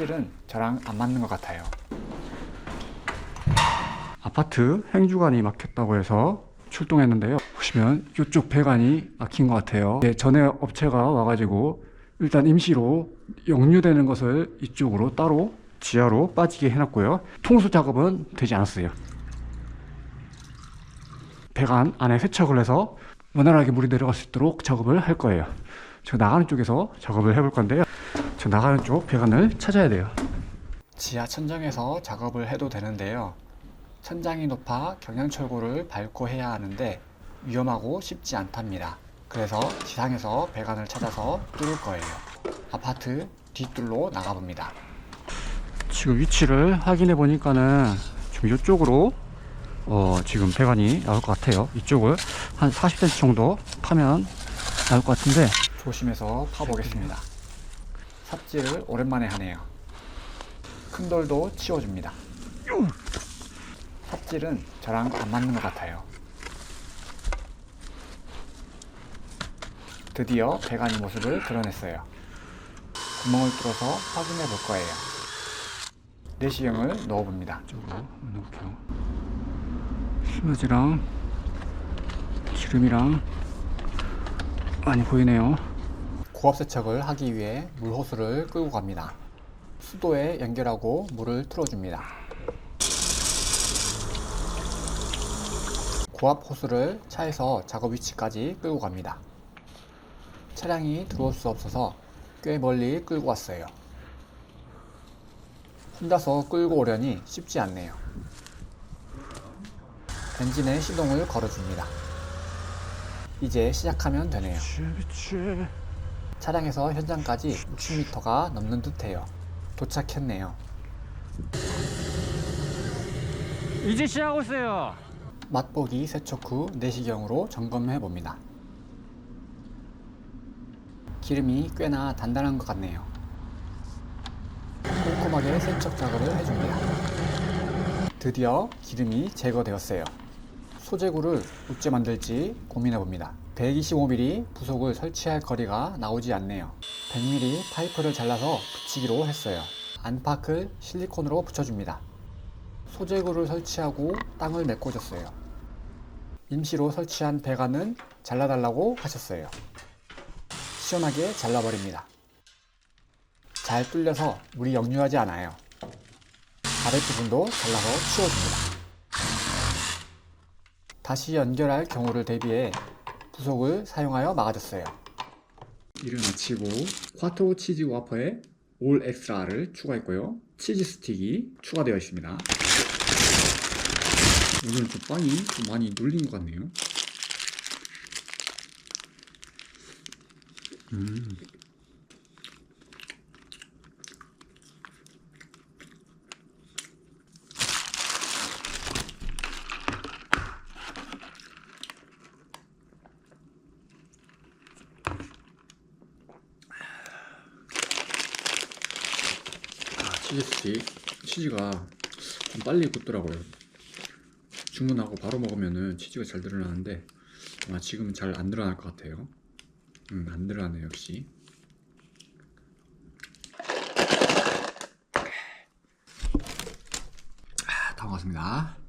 삽질은 저랑 안 맞는 것 같아요. 아파트 행주관이 막혔다고 해서 출동했는데요. 보시면 이쪽 배관이 막힌 것 같아요. 네, 전에 업체가 와가지고 일단 임시로 역류되는 것을 이쪽으로 따로 지하로 빠지게 해놨고요. 통수 작업은 되지 않았어요. 배관 안에 세척을 해서 원활하게 물이 내려갈 수 있도록 작업을 할 거예요. 저 나가는 쪽에서 작업을 해볼 건데요. 저 나가는 쪽 배관을 찾아야 돼요. 지하 천장에서 작업을 해도 되는데요. 천장이 높아 경량철골을 밟고 해야 하는데 위험하고 쉽지 않답니다. 그래서 지상에서 배관을 찾아서 뚫을 거예요. 아파트 뒷뜰로 나가봅니다. 지금 위치를 확인해 보니까는 좀 이쪽으로 어 지금 배관이 나올 것 같아요. 이쪽을 한 40cm 정도 파면 나올 것 같은데 조심해서 파보겠습니다. 삽질을 오랜만에 하네요. 큰 돌도 치워줍니다. 삽질은 저랑 안 맞는 것 같아요. 드디어 배관이 모습을 드러냈어요. 구멍을 뚫어서 확인해 볼 거예요. 내시경을 넣어봅니다. 이쪽으로 넣을게요. 스무지랑 기름이랑 많이 보이네요. 고압 세척을 하기 위해 물 호스를 끌고 갑니다. 수도에 연결하고 물을 틀어줍니다. 고압 호스를 차에서 작업 위치까지 끌고 갑니다. 차량이 들어올 수 없어서 꽤 멀리 끌고 왔어요. 혼자서 끌고 오려니 쉽지 않네요. 엔진에 시동을 걸어줍니다. 이제 시작하면 되네요. 차량에서 현장까지 60m가 넘는 듯해요. 도착했네요. 이제 시작하고 있어요. 맛보기 세척 후 내시경으로 점검해 봅니다. 기름이 꽤나 단단한 것 같네요. 꼼꼼하게 세척 작업을 해줍니다. 드디어 기름이 제거되었어요. 소재구를 어째 만들지 고민해 봅니다. 125mm 부속을 설치할 거리가 나오지 않네요. 100mm 파이프를 잘라서 붙이기로 했어요. 안팎을 실리콘으로 붙여줍니다. 소재구를 설치하고 땅을 메꿔줬어요. 임시로 설치한 배관은 잘라달라고 하셨어요. 시원하게 잘라버립니다. 잘 뚫려서 물이 역류하지 않아요. 아랫부분도 잘라서 치워줍니다. 다시 연결할 경우를 대비해 부속을 사용하여 막아줬어요. 일을 마치고 콰토 치즈 와퍼에 올 엑스트라를 추가했고요. 치즈 스틱이 추가되어 있습니다. 오늘 좀 빵이 좀 많이 눌린 것 같네요. 음. 치즈 스틱 치즈가 좀 빨리 굳더라고요. 주문하고 바로 먹으면은 치즈가 잘 늘어나는데 아마 지금은 잘 안 늘어날 것 같아요. 음, 안 늘어나네 역시. 아, 다 먹었습니다.